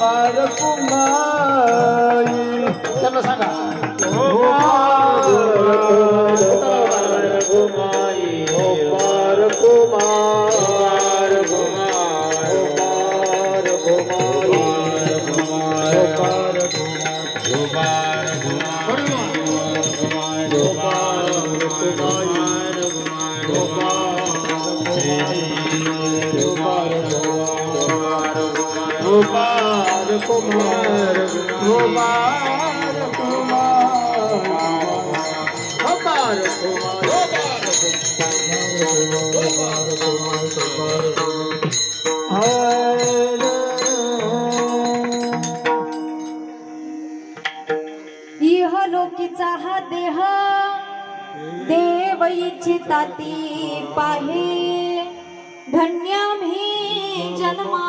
पार कुमाई त्यांना सांगा. गोपार कुमाई गोपार कुमार गोपार कुमाई गोपार गोपाल कुमार गोपाल कुमार गोपाल कुमार इहलोकीचा हा देह देव इच्छिताती पाहे धन्यम ही जन्मा